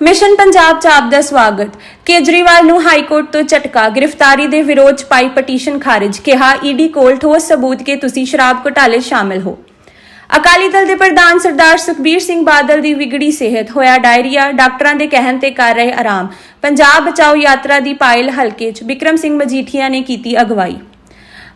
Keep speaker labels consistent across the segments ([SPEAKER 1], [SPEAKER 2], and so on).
[SPEAKER 1] Mission Punjab ਚ ਆਪ ਦਾ ਸਵਾਗਤ। ਕੇਜਰੀਵਾਲ ਨੂੰ ਹਾਈ ਕੋਰਟ ਤੋਂ ਝਟਕਾ, ਗ੍ਰਿਫਤਾਰੀ ਦੇ ਵਿਰੋਧ 'ਚ ਪਾਈ ਪਟੀਸ਼ਨ ਖਾਰਜ, ਕਿਹਾ ਈਡੀ ਕੋਲ ਠੋਸ ਸਬੂਤ ਕਿ ਤੁਸੀਂ ਸ਼ਰਾਬ ਘੁਟਾਲੇ 'ਚ ਸ਼ਾਮਿਲ ਹੋ। ਅਕਾਲੀ ਦਲ ਦੇ ਪ੍ਰਧਾਨ ਸਰਦਾਰ ਸੁਖਬੀਰ ਸਿੰਘ ਬਾਦਲ ਦੀ ਵਿਗੜੀ ਸਿਹਤ, ਹੋਇਆ ਡਾਇਰੀਆ, ਡਾਕਟਰਾਂ ਦੇ ਕਹਿਣ ਤੇ ਕਰ ਰਹੇ ਆਰਾਮ। ਪੰਜਾਬ ਬਚਾਓ ਯਾਤਰਾ ਦੀ ਪਾਇਲ ਹਲਕੇ 'ਚ ਵਿਕਰਮ ਸਿੰਘ ਮਜੀਠੀਆ ਨੇ ਕੀਤੀ ਅਗਵਾਈ।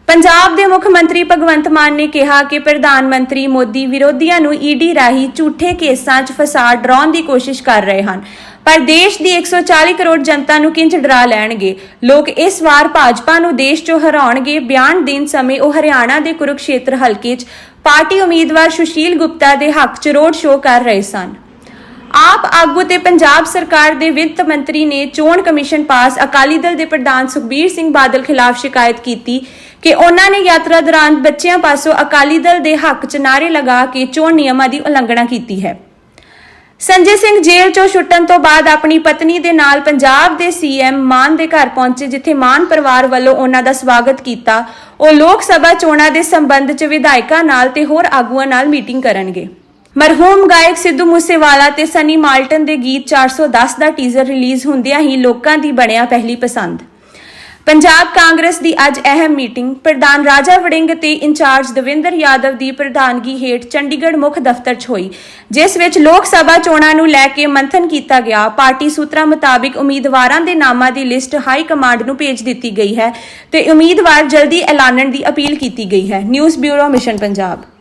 [SPEAKER 1] ਪੰਜਾਬ ਦੇ ਮੁੱਖ ਮੰਤਰੀ ਭਗਵੰਤ ਮਾਨ ਨੇ ਕਿਹਾ ਕਿ ਪ੍ਰਧਾਨ ਮੰਤਰੀ ਮੋਦੀ ਵਿਰੋਧੀਆਂ ਨੂੰ ਈਡੀ ਰਾਹੀਂ ਝੂਠੇ ਕੇਸਾਂ 'ਚ ਫਸਾ ਡਰਾਉਣ ਦੀ ਕੋਸ਼ਿਸ਼ ਕਰ ਰਹੇ ਹਨ। ਪਰ ਦੇਸ਼ ਦੀ 140 ਕਰੋੜ ਜਨਤਾ ਨੂੰ ਕਿੰਜ ਡਰਾ ਲੈਣਗੇ? ਲੋਕ ਇਸ ਵਾਰ ਭਾਜਪਾ ਨੂੰ ਦੇਸ਼ 'ਚੋਂ ਹਰਾਉਣਗੇ। ਬਿਆਨ ਦੇਣ ਸਮੇਂ ਉਹ ਹਰਿਆਣਾ ਦੇ ਕੁਰੂਕਸ਼ੇਤਰ ਹਲਕੇ 'ਚ ਪਾਰਟੀ ਉਮੀਦਵਾਰ ਸੁਸ਼ੀਲ ਗੁਪਤਾ ਦੇ ਹੱਕ 'ਚ ਰੋਡ ਸ਼ੋਅ ਕਰ ਰਹੇ ਸਨ। ਆਪ ਆਗੂ ਤੇ ਪੰਜਾਬ ਸਰਕਾਰ ਦੇ ਵਿੱਤ ਮੰਤਰੀ ਨੇ ਚੋਣ ਕਮਿਸ਼ਨ ਪਾਸ ਅਕਾਲੀ ਦਲ ਦੇ ਪ੍ਰਧਾਨ ਸੁਖਬੀਰ ਸਿੰਘ ਬਾਦਲ ਖਿਲਾਫ ਸ਼ਿਕਾਇਤ ਕੀਤੀ ਕਿ ਉਹਨਾਂ ਨੇ ਯਾਤਰਾ ਦੌਰਾਨ ਬੱਚਿਆਂ ਪਾਸੋਂ ਅਕਾਲੀ ਦਲ ਦੇ ਹੱਕ 'ਚ ਨਾਰੇ ਲਗਾ ਕੇ ਚੋਣ ਨਿਯਮਾਂ ਦੀ ਉਲੰਘਣਾ ਕੀਤੀ ਹੈ। ਸੰਜੇ ਸਿੰਘ ਜੇਲ੍ਹ ਚੋਂ ਛੁੱਟਣ ਤੋਂ ਬਾਅਦ ਆਪਣੀ ਪਤਨੀ ਦੇ ਨਾਲ ਪੰਜਾਬ ਦੇ ਸੀਐਮ ਮਾਨ ਦੇ ਘਰ ਪਹੁੰਚੇ, ਜਿੱਥੇ ਮਾਨ ਪਰਿਵਾਰ ਵੱਲੋਂ ਉਹਨਾਂ ਦਾ ਸਵਾਗਤ ਕੀਤਾ। ਉਹ ਲੋਕ ਸਭਾ ਚੋਣਾਂ ਦੇ ਸੰਬੰਧ 'ਚ ਵਿਧਾਇਕਾਂ ਨਾਲ ਤੇ ਹੋਰ ਆਗੂਆਂ ਨਾਲ ਮੀਟਿੰਗ ਕਰਨਗੇ। ਮਰਹੂਮ ਗਾਇਕ ਸਿੱਧੂ ਮੂਸੇਵਾਲਾ ਤੇ ਸਨੀ ਮਾਲਟਨ ਦੇ ਗੀਤ 410 ਦਾ ਟੀਜ਼ਰ ਰਿਲੀਜ਼ ਹੁੰਦਿਆਂ ਹੀ ਲੋਕਾਂ ਦੀ ਬਣਿਆ ਪਹਿਲੀ ਪਸੰਦ। ਪੰਜਾਬ ਕਾਂਗਰਸ ਦੀ ਅੱਜ ਅਹਿਮ ਮੀਟਿੰਗ, ਪ੍ਰਧਾਨ ਰਾਜਾ ਵੜਿੰਗ ਤੇ ਇੰਚਾਰਜ ਦਵਿੰਦਰ ਯਾਦਵ ਦੀ ਪ੍ਰਧਾਨਗੀ ਹੇਠ ਚੰਡੀਗੜ੍ਹ ਮੁੱਖ ਦਫ਼ਤਰ 'ਚ ਹੋਈ, ਜਿਸ ਵਿੱਚ ਲੋਕ ਸਭਾ ਚੋਣਾਂ ਨੂੰ ਲੈ ਕੇ ਮੰਥਨ ਕੀਤਾ ਗਿਆ। ਪਾਰਟੀ ਸੂਤਰਾਂ ਮੁਤਾਬਿਕ ਉਮੀਦਵਾਰਾਂ ਦੇ ਨਾਮਾਂ ਦੀ ਲਿਸਟ ਹਾਈ ਕਮਾਂਡ ਨੂੰ ਭੇਜ ਦਿੱਤੀ ਗਈ ਹੈ ਤੇ ਉਮੀਦਵਾਰ ਜਲਦੀ ਐਲਾਨਣ ਦੀ ਅਪੀਲ ਕੀਤੀ ਗਈ ਹੈ। News bureau, mission Punjab.